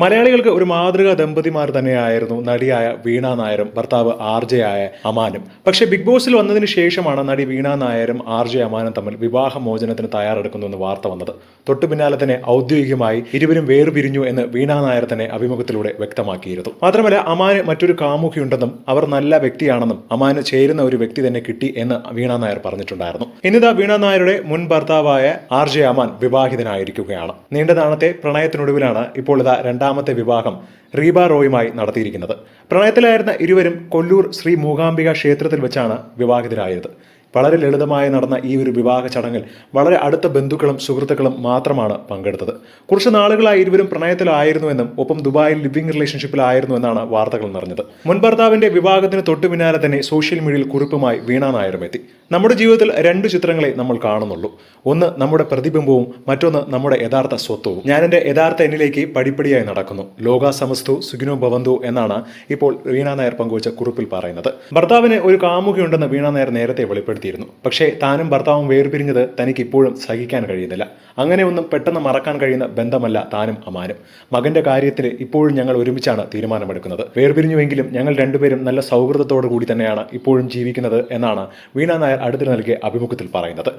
മലയാളികൾക്ക് ഒരു മാതൃകാ ദമ്പതിമാർ തന്നെയായിരുന്നു നടിയായ വീണ നായരും ഭർത്താവ് ആർ ജെ ആയ അമാനും. പക്ഷേ ബിഗ് ബോസിൽ വന്നതിന് ശേഷമാണ് നടി വീണ നായരും ആർ ജെ അമാനും തമ്മിൽ വിവാഹമോചനത്തിന് തയ്യാറെടുക്കുന്നു എന്ന് വാർത്ത വന്നത്. തൊട്ടു പിന്നാലെ തന്നെ ഔദ്യോഗികമായി ഇരുവരും വേർപിരിഞ്ഞു എന്ന് വീണ നായർ തന്നെ അഭിമുഖത്തിലൂടെ വ്യക്തമാക്കിയിരുന്നു. മാത്രമല്ല അമാന് മറ്റൊരു കാമുകിയുണ്ടെന്നും അവർ നല്ല വ്യക്തിയാണെന്നും അമാന് ചേരുന്ന ഒരു വ്യക്തി തന്നെ കിട്ടി എന്ന് വീണ നായർ പറഞ്ഞിട്ടുണ്ടായിരുന്നു. ഇന്നിതാ വീണ നായരുടെ മുൻ ഭർത്താവായ ആർ ജെ അമാൻ വിവാഹിതനായിരിക്കുകയാണ്. നീണ്ട നാളത്തെ പ്രണയത്തിനൊടുവിലാണ് ഇപ്പോൾ ഇതാ രണ്ടാമത്തെ വിവാഹം റീബ റോയുമായി നടത്തിയിരിക്കുന്നത്. പ്രണയത്തിലായിരുന്ന ഇരുവരും കൊല്ലൂർ ശ്രീ മൂകാംബിക ക്ഷേത്രത്തിൽ വെച്ചാണ് വിവാഹിതരായത്. വളരെ ലളിതമായി നടന്ന ഈ ഒരു വിവാഹ ചടങ്ങിൽ വളരെ അടുത്ത ബന്ധുക്കളും സുഹൃത്തുക്കളും മാത്രമാണ് പങ്കെടുത്തത്. കുറച്ച് നാളുകളായി ഇരുവരും പ്രണയത്തിലായിരുന്നുവെന്നും ഒപ്പം ദുബായിൽ ലിവിംഗ് റിലേഷൻഷിപ്പിലായിരുന്നു എന്നാണ് വാർത്തകൾ നിറഞ്ഞത്. മുൻ ഭർത്താവിന്റെ വിവാഹത്തിന് തൊട്ടു പിന്നാലെ തന്നെ സോഷ്യൽ മീഡിയയിൽ കുറിപ്പുമായി വീണ നായരും എത്തി. നമ്മുടെ ജീവിതത്തിൽ രണ്ട് ചിത്രങ്ങളെ നമ്മൾ കാണുന്നുള്ളൂ. ഒന്ന് നമ്മുടെ പ്രതിബിംബവും മറ്റൊന്ന് നമ്മുടെ യഥാർത്ഥ സ്വത്വവും. എന്റെ യഥാർത്ഥ എന്നിലേക്ക് പടിപ്പടിയായി നടക്കുന്നു. ലോക സമസ്തു സുഖിനോ ഭവന്തു എന്നാണ് ഇപ്പോൾ വീണ നായർ പങ്കുവച്ച കുറിപ്പിൽ പറയുന്നത്. ഭർത്താവിന് ഒരു കാമുകയുണ്ടെന്ന് വീണ നായർ നേരത്തെ വെളിപ്പെടുത്തിയിരുന്നു പക്ഷേ താനും ഭർത്താവും വേർപിരിഞ്ഞത് തനിക്ക് ഇപ്പോഴും സഹിക്കാൻ കഴിയുന്നില്ല. അങ്ങനെ ഒന്നും പെട്ടെന്ന് മറക്കാൻ കഴിയുന്ന ബന്ധമല്ല താനും അമാനും. മകന്റെ കാര്യത്തിൽ ഇപ്പോഴും ഞങ്ങൾ ഒരുമിച്ചാണ് തീരുമാനമെടുക്കുന്നത്. വേർപിരിഞ്ഞുവെങ്കിലും ഞങ്ങൾ രണ്ടുപേരും നല്ല സൗഹൃദത്തോടു കൂടി തന്നെയാണ് ഇപ്പോഴും ജീവിക്കുന്നത് എന്നാണ് വീണ നായർ അടുത്തിടെ നൽകിയ അഭിമുഖത്തിൽ പറയുന്നത്.